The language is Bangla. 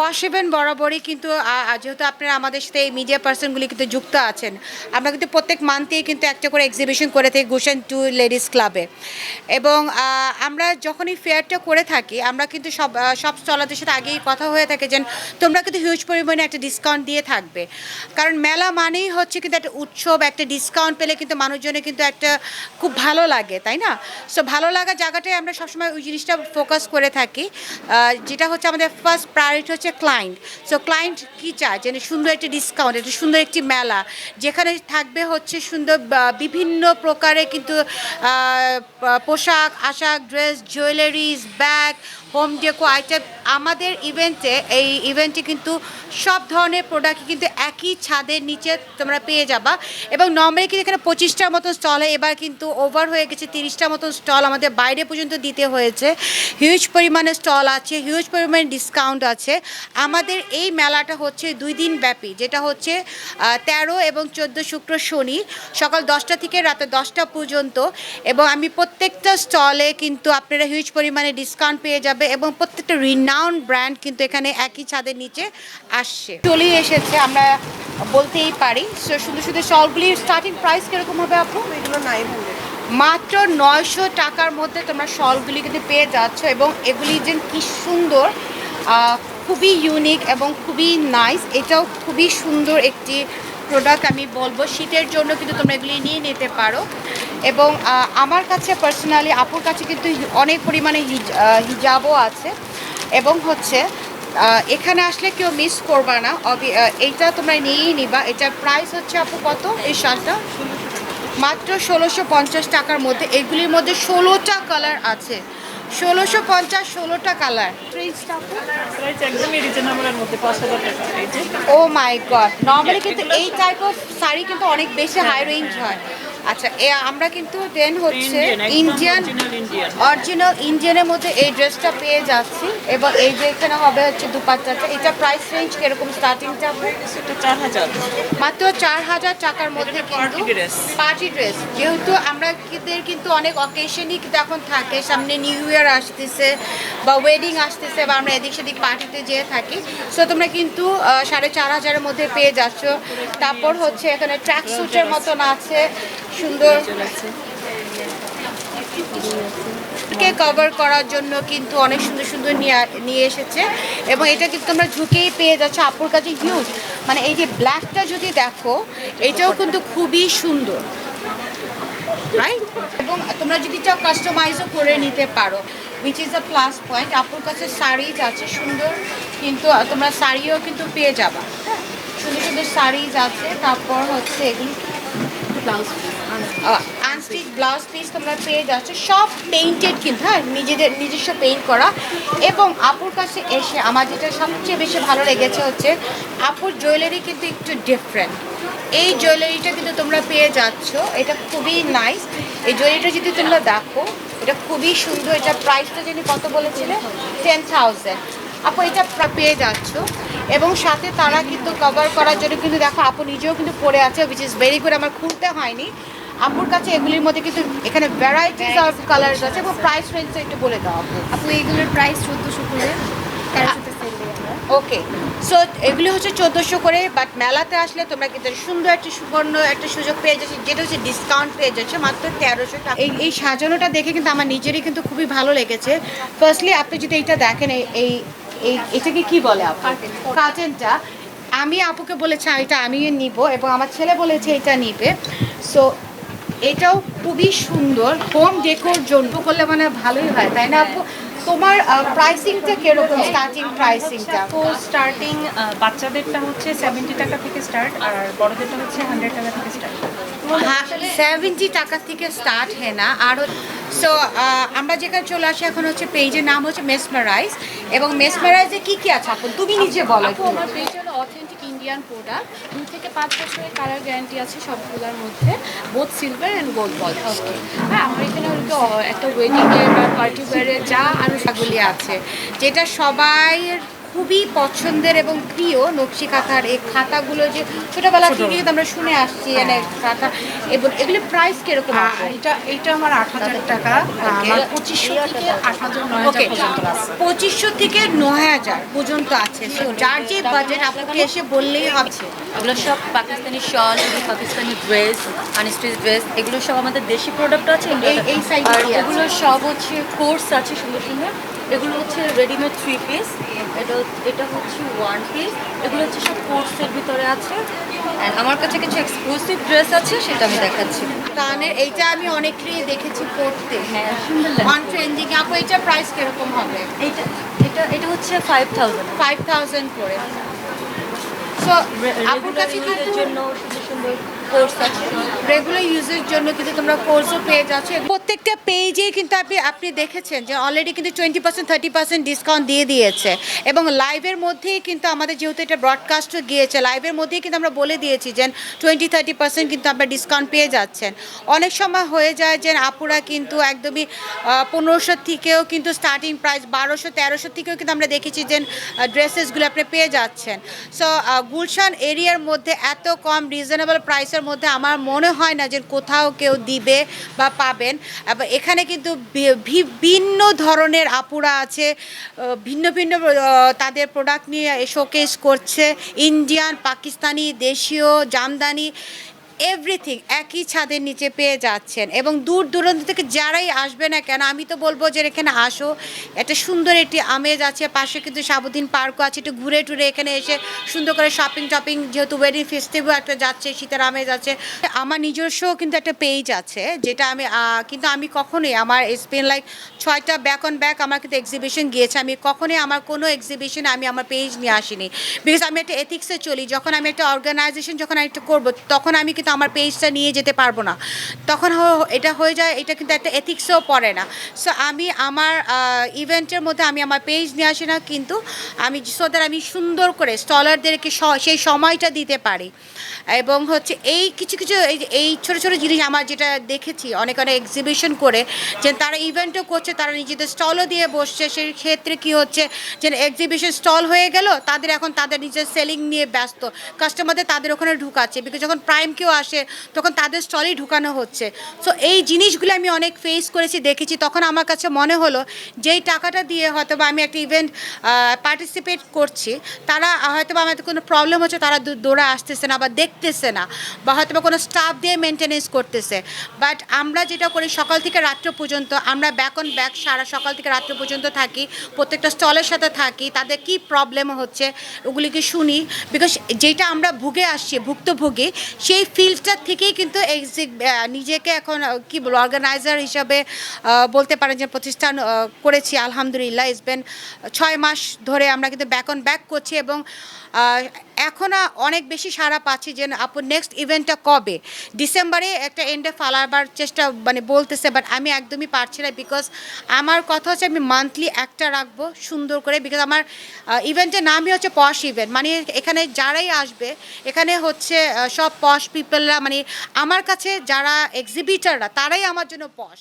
পসিবেন বরাবরই কিন্তু যেহেতু আপনারা আমাদের সাথে এই মিডিয়া পার্সনগুলি কিন্তু যুক্ত আছেন, আমরা কিন্তু প্রত্যেক মান্থেই কিন্তু একটা করে এক্সিবিশন করে থাকি গুলশান টু লেডিস ক্লাবে এবং আমরা যখনই ফেয়ারটা করে থাকি, আমরা কিন্তু সব সব স্টলারদের সাথে আগেই কথা হয়ে থাকে যে, তোমরা কিন্তু হিউজ পরিমাণে একটা ডিসকাউন্ট দিয়ে থাকবে। কারণ মেলা মানেই হচ্ছে কিন্তু একটা উৎসব, একটা ডিসকাউন্ট পেলে কিন্তু মানুষজনের কিন্তু একটা খুব ভালো লাগে, তাই না? সো ভালো লাগা জায়গাটায় আমরা সবসময় ওই জিনিসটা ফোকাস করে থাকি। যেটা হচ্ছে আমাদের ফার্স্ট প্রায়োরিটি হচ্ছে ক্লায়েন্ট সো ক্লায়েন্ট কী চায়? যে সুন্দর একটি ডিসকাউন্ট একটা সুন্দর একটি মেলা। যেখানে থাকবে হচ্ছে সুন্দর বিভিন্ন প্রকারে কিন্তু পোশাক, আশাক dress jewelleries bag home deco item আমাদের ইভেন্টে এই ইভেন্টে কিন্তু সব ধরনের প্রোডাক্ট কিন্তু একই ছাদের নিচে তোমরা পেয়ে যাবা। এবং নর্মালি কিন্তু এখানে পঁচিশটার মতো স্টল হয় এবার কিন্তু ওভার হয়ে গেছে তিরিশটার মতো স্টল আমাদের বাইরে পর্যন্ত দিতে হয়েছে। হিউজ পরিমাণে স্টল আছে হিউজ পরিমাণে ডিসকাউন্ট আছে। আমাদের এই মেলাটা হচ্ছে দুই দিন ব্যাপী, যেটা হচ্ছে তেরো এবং চোদ্দ শুক্র শনি, সকাল দশটা থেকে রাতে দশটা পর্যন্ত। এবং আমি প্রত্যেকটা স্টলে কিন্তু আপনারা হিউজ পরিমাণে ডিসকাউন্ট পেয়ে যাবে এবং প্রত্যেকটা রিনাউন্ড ব্র্যান্ড কিন্তু এখানে একই ছাদের নিচে আসছে। চলে এসেছে আমরা বলতেই পারি। So, সুন্দর সুন্দর শলগুলির স্টার্টিং প্রাইস কীরকম হবে আপু? এগুলো নাইন মাত্র নয়শো টাকার মধ্যে তোমরা শলগুলি কিন্তু পেয়ে যাচ্ছ এবং এগুলি যে কি সুন্দর খুবই ইউনিক এবং খুবই নাইস এটাও খুবই সুন্দর একটি প্রোডাক্ট আমি বলব। শীতের জন্য কিন্তু তোমরা এগুলি নিয়ে নিতে পারো। এবং আমার কাছে পার্সোনালি আপুর কাছে কিন্তু অনেক পরিমাণে হিজ- হিজাবও আছে। এবং হচ্ছে এখানে আসলে কেউ মিস করবা না। এইটা তোমরা নিয়েই নিবা। এটার প্রাইস হচ্ছে আপু কত? এই শালটা? মাত্র ষোলোশো টাকার মধ্যে। এগুলির মধ্যে ষোলোটা কালার আছে। ষোলোশো পঞ্চাশ ষোলোটা colour oh my god normally কিন্তু এই টাইপ অফ শাড়ি কিন্তু অনেক বেশি হাই রেঞ্জ হয়। আচ্ছা এ আমরা কিন্তু দেন হচ্ছে ইন্ডিয়ান অরিজিনাল ইন্ডিয়ানের মধ্যে এই ড্রেসটা পেয়ে যাচ্ছি। এবং এই যে এখানে হবে হচ্ছে দুপাট্টাটা এটা প্রাইস রেঞ্জ কীরকম স্টার্টিংটা চার হাজার। মাত্র চার হাজার টাকার মধ্যে কিন্তু পার্টি ড্রেস যেহেতু আমরা কিন্তু অনেক অকেশনই কিন্তু এখন থাকে সামনে নিউ ইয়ার আসতেছে বা ওয়েডিং আসতেছে বা আমরা এদিক সেদিক পার্টিতে যেয়ে থাকি। সো তোমরা কিন্তু সাড়ে চার হাজারের মধ্যে পেয়ে যাচ্ছ। তারপর হচ্ছে এখানে ট্র্যাক স্যুটের মতন আছে। সুন্দর। কে কভার করার জন্য কিন্তু অনেক সুন্দর সুন্দর নিয়ে এসেছে। এবং এটা কিন্তু তোমরা ঝুঁকেই পেয়ে যাচ্ছ। আপুর কাছে হিউজ মানে এই যে ব্ল্যাকটা যদি দেখো, এটাও কিন্তু খুবই সুন্দর। রাইট তোমরা যদি চাও কাস্টমাইজও করে নিতে পারো which is the plus point আপুর কাছে শাড়িজ আছে সুন্দর কিন্তু তোমরা শাড়িও কিন্তু পেয়ে যাবা। হ্যাঁ সুন্দর সুন্দর শাড়িজ আছে তারপর হচ্ছে এগুলি। ব্লাউজ আনস্টিচ ব্লাউজ পিস তোমরা পেয়ে যাচ্ছ। সব পেইন্টেড কিন্তু হ্যাঁ নিজেদের নিজস্ব পেইন্ট করা। এবং আপুর কাছে এসে আমার যেটা সবচেয়ে বেশি ভালো লেগেছে হচ্ছে আপুর জুয়েলারি কিন্তু একটু ডিফারেন্ট এই জুয়েলারিটা কিন্তু তোমরা পেয়ে যাচ্ছ। এটা খুবই নাইস এই জুয়েলারিটা যদি তোমরা দেখো এটা খুবই সুন্দর। এটা প্রাইসটা জানি কত বলেছিলে? টেন থাউজেন্ড আপু এটা পেয়ে যাচ্ছ। এবং সাথে তারা কিন্তু কভার করার জন্য কিন্তু দেখো আপু নিজেও কিন্তু পরে আছে উইচ ইজ ভেরি গুড আমার খুলতে হয়নি। আপুর কাছে এগুলির মধ্যে কিন্তু এখানে ভ্যারাইটিস অফ কালার আছে এবং প্রাইস রেঞ্জটা একটু বলে দাও আপু। আপু এইগুলোর প্রাইস চোদ্দোশো করে তেরোশোতে সেল দিই আমরা ওকে সো এগুলি হচ্ছে চোদ্দোশো করে বাট মেলাতে আসলে তোমরা কিন্তু সুন্দর একটা সুবর্ণ একটা সুযোগ পেয়ে যাচ্ছে যেটা হচ্ছে ডিসকাউন্ট পেয়ে যাচ্ছে মাত্র তেরোশো টাকা। এই এই সাজানোটা দেখে কিন্তু আমার নিজেরই কিন্তু খুবই ভালো লেগেছে। ফার্স্টলি আপনি যদি এইটা দেখেন এই এই এই এটাকে কি বলে আপু? কার্টেনটা আমি আপুকে বলেছি এটা আমিও নিব। এবং আমার ছেলে বলেছে এটা নিবে। সো এটাও খুবই সুন্দর। হোম ডেকোর জন্য করলে মানে ভালোই হয় তাই না আপু? তোমার প্রাইসিংটা কীরকম? স্টার্টিং প্রাইসিংটা তো স্টার্টিং বাচ্চাদেরটা হচ্ছে সেভেন্টি টাকা থেকে স্টার্ট আর বড়দেরটা হচ্ছে হান্ড্রেড টাকা থেকে স্টার্ট সেভেন্টি টাকা থেকে স্টার্ট হয় না আর সো আমরা যেখানে চলে আসি এখন হচ্ছে পেজের নাম হচ্ছে মেসমারাইজ এবং মেসমারাইজে কি কি আছে আপু? তুমি নিজে বলো আমার পেজ হলো অথেন্টিক ইন্ডিয়ান প্রোডাক্ট। দু থেকে পাঁচ বছরের কালার গ্যারান্টি আছে সবগুলোর মধ্যে বোথ সিলভার অ্যান্ড গোল্ড বল হ্যাঁ আমার এখানে কি, একটা ওয়েডিং এর বা পার্টি ওয়্যারের যা সেগুলি আছে যেটা সবাই খুবই পছন্দের এবং প্রিয় নকশি কাঁথার এই খাতাগুলো যে ছোটবেলা থেকে কিন্তু আমরা শুনে আসছি মানে খাতা। এবং এগুলো প্রাইস কীরকম এটা এটা আমার আট হাজার টাকা। আমার পঁচিশশো থেকে আট হাজার নয় হাজার ওকে পর্যন্ত আছে। পঁচিশশো থেকে নয় হাজার পর্যন্ত আছে। তো যার যে বাজেট আপনাকে এসে বললেই আছে এগুলো সব Pakistani shawl Pakistani dress unstitch dress এগুলো সব আমাদের দেশি প্রোডাক্ট আছে এই- আছে? এগুলো সব হচ্ছে কোর্স আছে সুন্দর সুন্দর। এগুলো হচ্ছে রেডিমেড থ্রি পিস এটা এটা হচ্ছে ওয়ান পিস এগুলো হচ্ছে সব কোর্সের ভিতরে আছে। অ্যান্ড আমার কাছে কিছু এক্সক্লুসিভ ড্রেস আছে সেটা আমি দেখাচ্ছি। কানের এইটা আমি অনেকেরই দেখেছি পড়তে। হ্যাঁ সুন্দর লাগে। অন ট্রেন্ডিং আপু এটা প্রাইস কীরকম হবে? এইটা এটা এটা হচ্ছে ফাইভ থাউজেন্ড ফাইভ থাউজেন্ড করে। সো আপুর কাছে জন্য সুন্দর সুন্দর কোর্স আছে রেগুলার ইউজের জন্য কিন্তু তোমরা কোর্সও পেয়ে যাচ্ছ। প্রত্যেকটা পেজে কিন্তু আপনি আপনি দেখেছেন যে অলরেডি কিন্তু twenty percent thirty percent discount দিয়ে দিয়েছে। এবং লাইভের মধ্যেই কিন্তু আমাদের যেহেতু এটা ব্রডকাস্টও গিয়েছে লাইভের মধ্যেই কিন্তু আমরা বলে দিয়েছি যে টোয়েন্টি থার্টি পার্সেন্ট কিন্তু আপনার ডিসকাউন্ট পেয়ে যাচ্ছেন। অনেক সময় হয়ে যায় যে আপুরা কিন্তু একদমই পনেরোশো থেকেও কিন্তু স্টার্টিং প্রাইস বারোশো, তেরোশো থেকেও কিন্তু আমরা দেখেছি যে ড্রেসেসগুলো আপনি পেয়ে যাচ্ছেন। সো গুলশান এরিয়ার মধ্যে এত কম রিজনেবল প্রাইসের মধ্যে আমার মনে হয় না যে কোথাও কেউ দিবে বা পাবেন। এখানে কিন্তু ভিন্ন ধরনের আপুরা আছে ভিন্ন ভিন্ন তাদের প্রোডাক্ট নিয়ে শোকেস করছে। ইন্ডিয়ান পাকিস্তানি দেশীয়, জামদানি। এভরিথিং একই ছাদের নিচে পেয়ে যাচ্ছেন। এবং দূর দূরান্ত থেকে যারাই আসবে না কেন, আমি তো বলব যে এখানে আসো। একটা সুন্দর একটি আমেজ আছে, পাশে কিন্তু সাবুদ্দিন পার্কও আছে, একটু ঘুরে টুরে এখানে এসে সুন্দর করে শপিং টপিং, যেহেতু ওয়েডিং ফেস্টিভ্যাল একটা যাচ্ছে, শীতের আমেজ আছে। আমার নিজস্ব কিন্তু একটা পেজ আছে, যেটা আমি কিন্তু আমি কখনোই আমার স্পেন লাইক ছয়টা ব্যাক অন ব্যাক আমার কিন্তু এক্সিবিশন গিয়েছে। আমি কখনোই আমার কোনো এক্সিবিশনে আমি আমার পেজ নিয়ে আসিনি। বিকজ আমি একটা এথিক্সে চলি, যখন আমি একটা অর্গানাইজেশন যখন আমি একটা করব, তখন আমি কিন্তু আমার পেজটা নিয়ে যেতে পারব না। তখন এটা হয়ে যায়, এটা কিন্তু একটা এথিক্সেও পড়ে না। সো আমি আমার ইভেন্টের মধ্যে আমি আমার পেজ নিয়ে আসি না, কিন্তু আমি সো দ্যাট আমি সুন্দর করে স্টলারদেরকে সেই সময়টা দিতে পারি। এবং হচ্ছে এই কিছু কিছু, এই ছোটো ছোটো জিনিস আমার যেটা দেখেছি, অনেক অনেক এক্সিবিশন করে, যে তারা ইভেন্টও করছে, তারা নিজেদের স্টলও দিয়ে বসছে। সেই ক্ষেত্রে কি হচ্ছে, যে এক্সিবিশন স্টল হয়ে গেল, তাদের এখন তাদের নিজের সেলিং নিয়ে ব্যস্ত। কাস্টমারদের তাদের ওখানে ঢুকাচ্ছে বিকজ যখন প্রাইম কেউ আসে, তখন তাদের স্টলেই ঢুকানো হচ্ছে। সো এই জিনিসগুলো আমি অনেক ফেস করেছি, দেখেছি। তখন আমার কাছে মনে হলো যেই টাকাটা দিয়ে হয়তো আমি একটা ইভেন্ট পার্টিসিপেট করছি, তারা হয়তো বা আমাদের কোনো প্রবলেম হচ্ছে, তারা দৌড়ে আসতেছে না বা দেখতেছে না বা হয়তো বা কোনো স্টাফ দিয়ে মেনটেনেন্স করতেছে। বাট আমরা যেটা করি, সকাল থেকে রাত্র পর্যন্ত আমরা ব্যাক অন ব্যাক সারা সকাল থেকে রাত্র পর্যন্ত থাকি, প্রত্যেকটা স্টলের সাথে থাকি, তাদের কি প্রবলেম হচ্ছে, ওগুলিকে শুনি। বিকজ যেটা আমরা ভুগে আসছি, ভুক্তভোগী, সেই ফিল্ডটার থেকেই কিন্তু এই নিজেকে এখন কি বলব অর্গানাইজার হিসাবে বলতে পারেন যে প্রতিষ্ঠান করেছি, আলহামদুলিল্লাহ। ইসবেন ছয় মাস ধরে আমরা কিন্তু ব্যাক অন ব্যাক করছি এবং এখনও অনেক বেশি সাড়া পাচ্ছি যে আপু নেক্সট ইভেন্টটা কবে? ডিসেম্বরে একটা এন্ডে ফালাবার চেষ্টা মানে বলতেছে বাট আমি একদমই পারছি না বিকজ আমার কথা হচ্ছে আমি মান্থলি একটা রাখব সুন্দর করে বিকজ আমার ইভেন্টের নামই হচ্ছে পশ ইভেন্ট মানে এখানে যারাই আসবে, এখানে হচ্ছে সব পশ পিপলরা মানে আমার কাছে যারা এক্সিবিটাররা তারাই আমার জন্য পশ